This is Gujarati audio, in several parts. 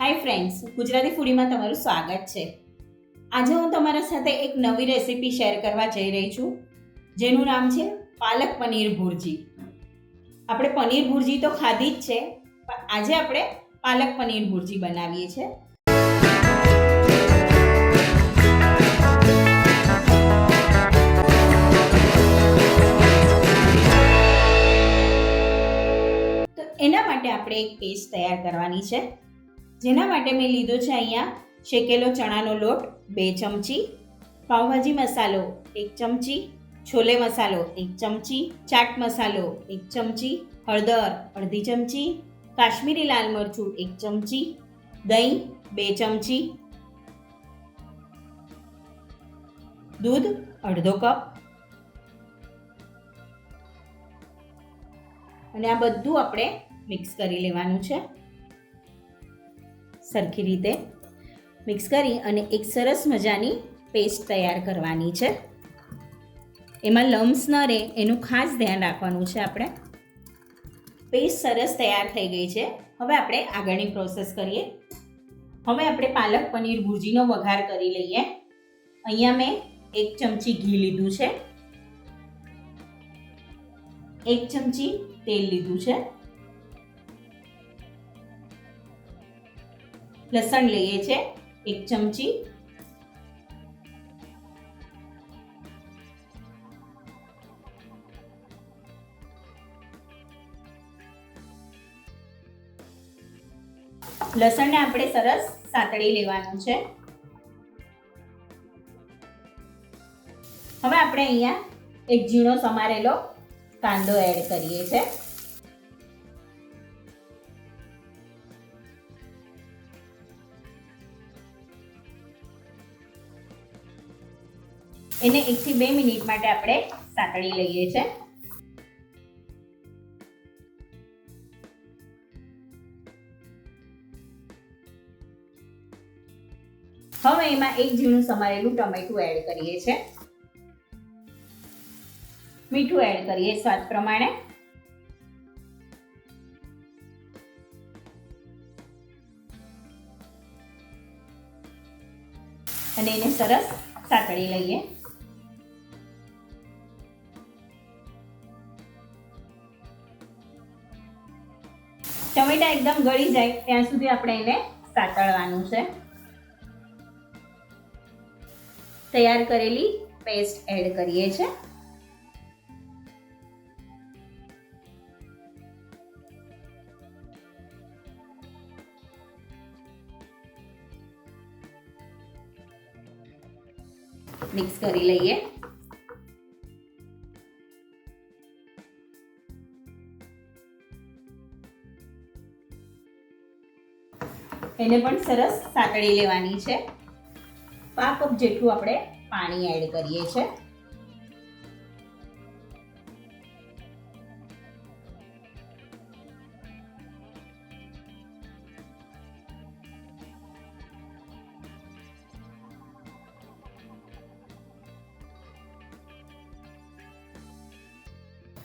હાય ફ્રેન્ડ્સ ગુજરાતી ફૂડીમાં તમારું સ્વાગત છે. આજે હું તમારા સાથે એક નવી રેસીપી શેર કરવા જઈ રહી છું, જેનું નામ છે પાલક પનીર ભુરજી. આપણે પનીર ભુરજી તો ખાધી જ છે, પણ આજે આપણે પાલક પનીર ભુરજી બનાવીએ છીએ. એના માટે આપણે એક પેસ્ટ તૈયાર કરવાની છે. જેના માટે મેં લીધો છે અહીંયા શેકેલો ચણાનો લોટ, બે ચમચી, પાઉંભાજી મસાલો, એક ચમચી, છોલે મસાલો, એક ચમચી, ચાટ મસાલો, એક ચમચી, હળદર, અડધી ચમચી, કાશ્મીરી લાલ મરચું, એક ચમચી, દહીં, બે ચમચી, દૂધ, અડધો કપ. અને આ બધું આપણે મિક્સ કરી લેવાનું છે. સરખી રીતે મિક્સ કરી અને એક સરસ મજાની પેસ્ટ તૈયાર કરવાની છે. એમાં લમ્સ ન રહે, એનું ખાસ ધ્યાન રાખવાનું છે આપણે. પેસ્ટ સરસ તૈયાર થઈ ગઈ છે. હવે આપણે આગળની પ્રોસેસ કરીએ. હવે આપણે પાલક પનીર ભુરજીનો વઘાર કરી લઈએ. અહીંયા મેં એક ચમચી ઘી લીધું છે. એક ચમચી તેલ લીધું છે. લસણ લઈએ છે, એક ચમચી. લસણને આપણે સરસ સાતળી લેવાનું છે. હવે આપણે અહીંયા એક ઝીણો સમારેલો કાંદો એડ કરીએ છે. એને એકથી બે મિનિટ માટે આપણે સાંકળી લઈએ છીએ હવે એમાં એક ઝીણું સમારેલું ટમેટું એડ કરીએ છે. મીઠું એડ કરીએ સ્વાદ પ્રમાણે. અને એને સરસ સાંકળી લઈએ. ટમેટા એકદમ ગળી જાય, ત્યાં સુધી આપણે એને સાતળવાનું છે. તૈયાર કરેલી પેસ્ટ એડ કરીએ છીએ. મિક્સ કરી લઈએ. એને પણ સરસ સાંકળી લેવાની છે. પા કપ જેટલું આપણે પાણી એડ કરીએ છે.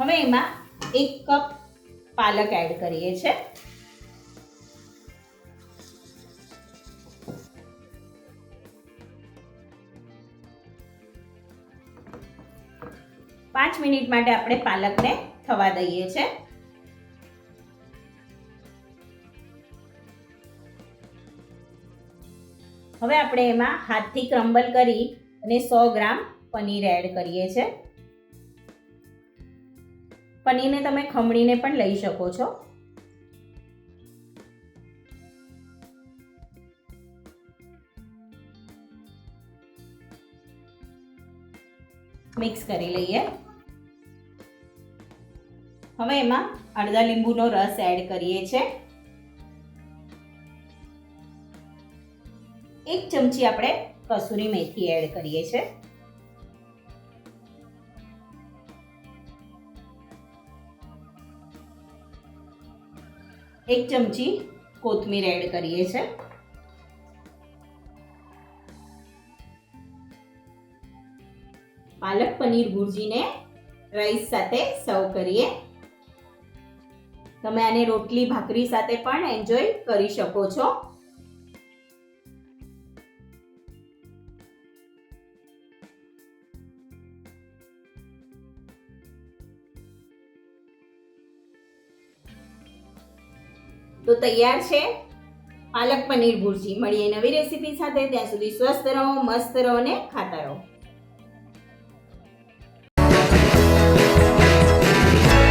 હવે એમાં એક કપ પાલક એડ કરીએ છે. પાંચ મિનિટ માટે આપણે પાલકને થવા દઈએ છે. હવે આપણે એમાં હાથથી ક્રમ્બલ કરી અને સો ગ્રામ પનીર એડ કરીએ છે. પનીરને તમે ખમણીને પણ લઈ શકો છો. મિક્સ કરી લઈએ. હવે એમાં અડધા લીંબુનો રસ એડ કરીએ છે. એક ચમચી આપણે કસૂરી મેથી એડ કરીએ છે. એક ચમચી કોથમીર એડ કરીએ છે. પાલક પનીર ભુરજીને રાઈસ સાથે સર્વ કરીએ. તમે આને રોટલી, ભાખરી સાથે પણ એન્જોય કરી શકો છો. તો તૈયાર છે પાલક પનીર ભુરજી. મળીએ નવી રેસીપી સાથે. ત્યાં સુધી સ્વસ્થ રહો, મસ્ત રહો અને ખાતા રહો.